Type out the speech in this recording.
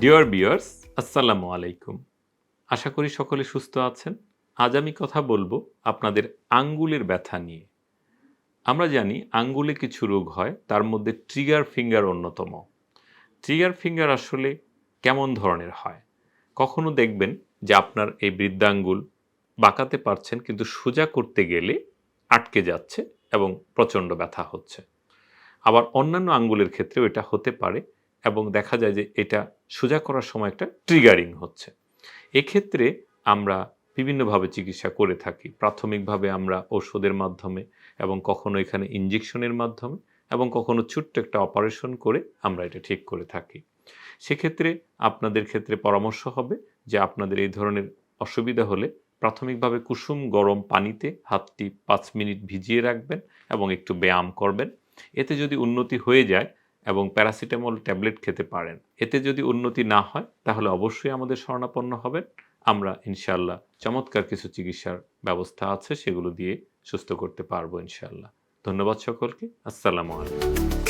Deer বিয়ার্স আসসালামু আলাইকুম। আশা করি সকলে সুস্থ আছেন। আজ আমি কথা বলব আপনাদের আঙ্গুলের ব্যথা নিয়ে। আমরা জানি আঙ্গুলে কিছু রোগ হয়, তার মধ্যে ট্রিগার ফিঙ্গার অন্যতম। ট্রিগার ফিঙ্গার আসলে কেমন ধরনের হয়? কখনো দেখবেন যে আপনার এই বৃদ্ধাঙ্গুল বাঁকাতে পারছেন, কিন্তু সোজা করতে গেলে আটকে যাচ্ছে এবং প্রচণ্ড ব্যথা হচ্ছে। আবার অন্যান্য আঙ্গুলের ক্ষেত্রেও এটা হতে পারে এবং দেখা যায় যে এটা সোজা করার সময় একটা ট্রিগারিং হচ্ছে। এক্ষেত্রে আমরা বিভিন্নভাবে চিকিৎসা করে থাকি। প্রাথমিকভাবে আমরা ওষুধের মাধ্যমে এবং কখনো এখানে ইঞ্জেকশনের মাধ্যমে এবং কখনো ছোট্ট একটা অপারেশন করে আমরা এটা ঠিক করে থাকি। সেক্ষেত্রে আপনাদের ক্ষেত্রে পরামর্শ হবে যে আপনাদের এই ধরনের অসুবিধা হলে প্রাথমিকভাবে কুসুম গরম পানিতে হাতটি পাঁচ মিনিট ভিজিয়ে রাখবেন এবং একটু ব্যায়াম করবেন। এতে যদি উন্নতি হয়ে যায় এবং প্যারাসিটামল ট্যাবলেট খেতে পারেন। এতে যদি উন্নতি না হয়, তাহলে অবশ্যই আমাদের শরণাপন্ন হবেন। আমরা ইনশাল্লাহ চমৎকার কিছু চিকিৎসার ব্যবস্থা আছে, সেগুলো দিয়ে সুস্থ করতে পারব ইনশাল্লাহ ধন্যবাদ সকলকে। আসসালামু আলাইকুম।